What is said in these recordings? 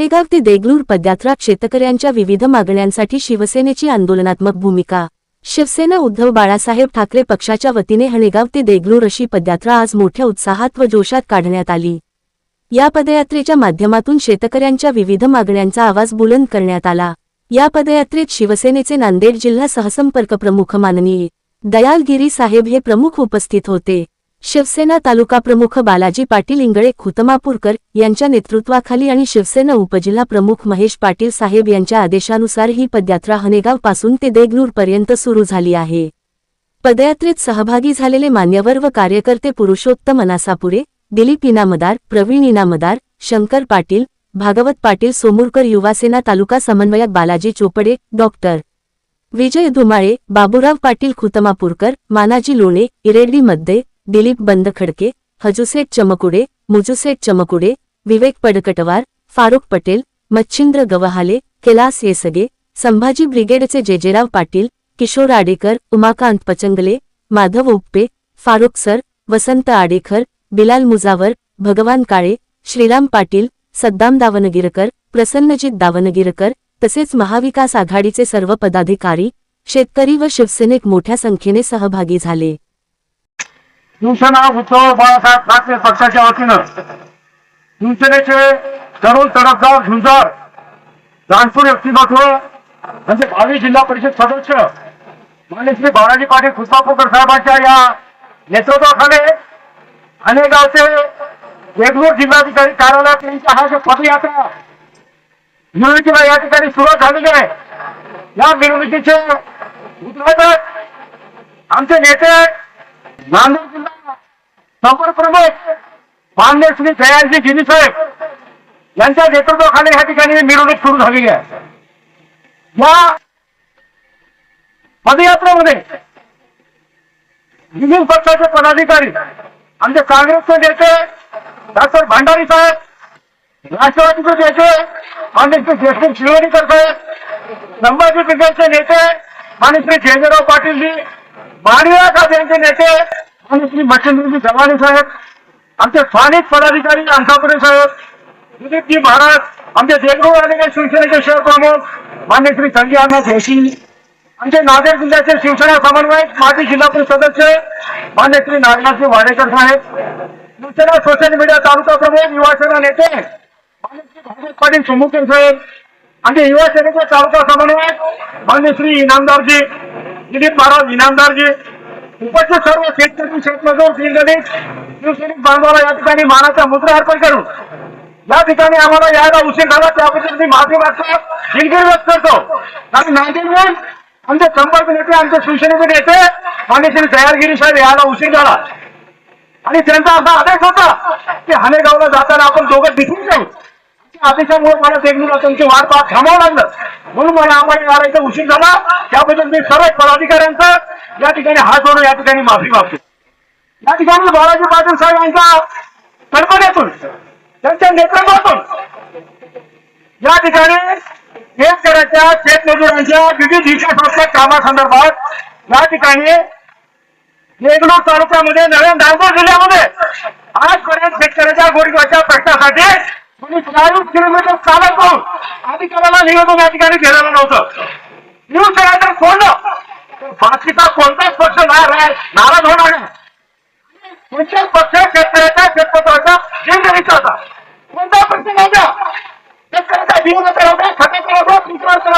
हनेगाव ते देगलूर पदयात्रा शेतकऱ्यांच्या विविध मागण्यांसाठी शिवसेनेची आंदोलनात्मक भूमिका. शिवसेना उद्धव बाळासाहेब ठाकरे पक्षाच्या वतीने हणेगाव ते देगलूर अशी पदयात्रा आज मोठ्या उत्साहात व जोशात काढण्यात आली. या पदयात्रेच्या माध्यमातून शेतकऱ्यांच्या विविध मागण्यांचा आवाज बुलंद करण्यात आला. या पदयात्रेत शिवसेनेचे नांदेड जिल्हा सहसंपर्क प्रमुख माननीय दयालगिरी साहेब हे प्रमुख उपस्थित होते. शिवसेना तालुका प्रमुख बालाजी पाटील इंगळे खुतमापूरकर यांच्या नेतृत्वाखाली आणि शिवसेना उपजिल्हा प्रमुख महेश पाटील साहेब यांच्या आदेशानुसार ही पदयात्रा हनेगावपासून ते देगलूर पर्यंत सुरू झाली आहे. पदयात्रेत सहभागी झालेले मान्यवर व कार्यकर्ते पुरुषोत्तम अनासापुरे दिलीप इनामदार प्रवीण इनामदार शंकर पाटील भागवत पाटील सोमुरकर युवासेना तालुका समन्वयक बालाजी चोपडे डॉक्टर विजय धुमाळे बाबूराव पाटील खुतमापूरकर मानाजी लोणे इरेड्डी मध्ये दिलीप बंदखडके हजुसेठ चमकुडे मुजुसेठ चमकुडे विवेक पडकटवार फारुख पटेल मच्छिंद्र गवहाले कैलास येसगे संभाजी ब्रिगेडचे जेजेराव पाटील किशोर आडेकर उमाकांत पचंगले माधव उप्पे फारुख सर वसंत आडेकर बिलाल मुजावर भगवान काळे श्रीराम पाटील सद्दाम दावणगिरकर प्रसन्नजित दावणगिरकर तसेच महाविकास आघाडीचे सर्व पदाधिकारी शेतकरी व शिवसेनेक मोठ्या संख्येने सहभागी झाले. शिवसेना उद्धव बाळासाहेब ठाकरे पक्षाच्या वतीनं शिवसेनेचे तरुण तडफदार झुंजार जाणपूर व्यक्तिमत्व म्हणजे भावी जिल्हा परिषद सदस्य माननीय श्री बालाजी पाटील खुसापूरकर साहेबांच्या या नेतृत्वाखाली अनेक गावचे वेगवेगळे जिल्हाधिकारी कार्यालयात यांच्या हा जो पदयात्रा मिरवणुकीला या ठिकाणी सुरुवात झालेली आहे. या मिरवणुकीचे उद्घाटक आमचे नेते नांदेड संपर्क प्रमुख मान्य श्री जयंतजी गिनी साहेब यांच्या नेतृत्वाखाली या ठिकाणी मिरवणूक सुरू झालेली आहे. या पदयात्रेमध्ये विविध पक्षाचे पदाधिकारी आमचे काँग्रेसचे नेते डॉक्टर भंडारी साहेब राष्ट्रवादीचे नेते मान्य श्री जयश्री शिवणीकर साहेब संभाजी ब्रिगेडचे नेते मान्य श्री जयंतराव पाटीलजी मारिया साहेब यांचे नेते श्री मच्छिंद्रजी जवाने साहेब. आमचे स्थानिक पदाधिकारी अंकापुरे साहेब. दिलीपजी महाराज आमचे देगलूर आलेले शिवसेनेचे शहर प्रमुख मान्य श्री संजय अण्णा जोशी आमचे नांदेड जिल्ह्याचे शिवसेना समन्वयक माजी जिल्हा परिषद सदस्य मान्य श्री नागनाथजी वाडेकर साहेब. शिवसेना सोशल मीडिया तालुका प्रमुख युवासेना नेते मान्य श्री भागवत पाटील सुमुखेर साहेब. आमचे युवा सेनेचे तालुका समन्वयक मान्य श्री इनामदारजी दिलीप महाराज इनामदारजी उपस्थित सर्व शेतकरी शेतमजूर दिनगणित शिवसैनिक बांधवाला या ठिकाणी मानाचा मुद्रा अर्पण करून या ठिकाणी आम्हाला यायला उशीर झाला त्याबद्दल मी माफी मागतो दिलगिरी व्यक्त करतो. आणि नांदेडहून आमचे संपर्क नेते आमचे शिवसेनेचे नेते मान्य श्री दयालगिरी साहेब यायला उशीर झाला. आणि त्यांचा असा आदेश होता की हानेगावला जाताना आपण दोघं दिसून जाऊ. त्या आदेशामुळे मला देगलूरला त्यांची वाट पाहत थांबावं लागलं. म्हणून मला आम्हाला यायला इथं उशीर झाला. त्याबद्दल मी सर्व पदाधिकाऱ्यांचं या ठिकाणी हात जोडून या ठिकाणी माफी मागतो. या ठिकाणी बाळाजी पाटील साहेब यांच्या कल्पनेतून त्यांच्या नेतृत्वातून या ठिकाणी शेतकऱ्याच्या शेतमजुरांच्या विविध हिशास्पद कामासंदर्भात या ठिकाणी देगलूर तालुक्यामध्ये नव्या नागपूर जिल्ह्यामध्ये आजपर्यंत शेतकऱ्याच्या गोरगरच्या प्रश्नासाठी कोणी चाळीस किलोमीटर चालत जाऊन अधिकाऱ्याला निवेदन या ठिकाणी गेलेलं नव्हतं. न्यूज करायचं सोडलं. फाशीचा कोणताच पक्ष नाही राह- नाराज होणार नाही कोणत्याच पक्ष शेतकऱ्याच्या शेतपत्राचा जिंकरीचा होता कोणता पक्ष नव्हता शेतकऱ्याचा जीवनाचा होता खताचा होता पिकाचा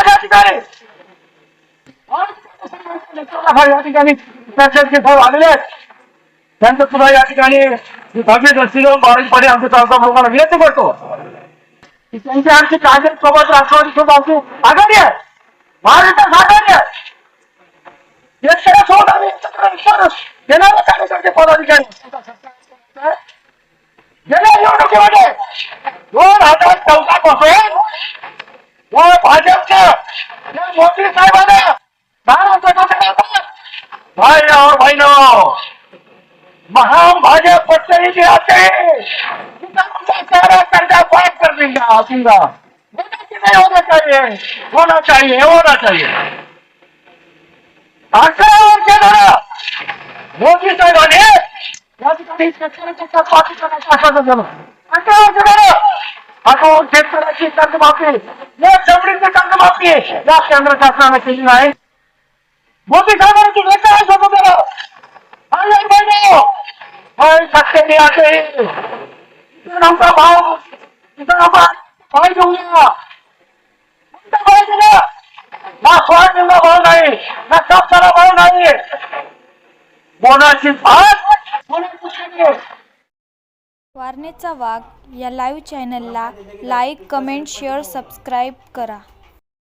आज या ठिकाणी या ठिकाणी आलेले आहेत त्यांचं सुद्धा या ठिकाणी मी दृष्टीने बारावीपणे आमच्या तालुका लोकांना विनंती करतो त्यांची आमची काँग्रेस सोबत राष्ट्रवादी सोबत आमची आघाडी आहे महाराष्ट्रात आघाडी आहे या भाजपच्या या मोदी साहेबांना. महाराष्ट्र भाई और बहिण महान भाजप पत्नी भी आते सारा कर्जा पास कर देंगे आसूंगा नहीं होना चाहिए होना चाहिए होना चाहिए अकरा वर्ष झाला. मोदी साहेबांनी या ठिकाणी शेतकऱ्यांच्या पाठी करण्याचं आश्वासन दिलं अकरा वर्ष झालं. आपण शेतकऱ्याची कर्जमाफी या जमिनीची कर्जमाफी या केंद्र शासनाने केली नाही. मोदी साहेबांनी तुझं काय आश्वासन दिलं अरे आमचा भाव ना भाव नाही. ना कापसाला भाव नाही. बोनाची भात वारणेचा वाघ या लाईव्ह चॅनलला लाईक कमेंट शेअर सबस्क्राईब करा.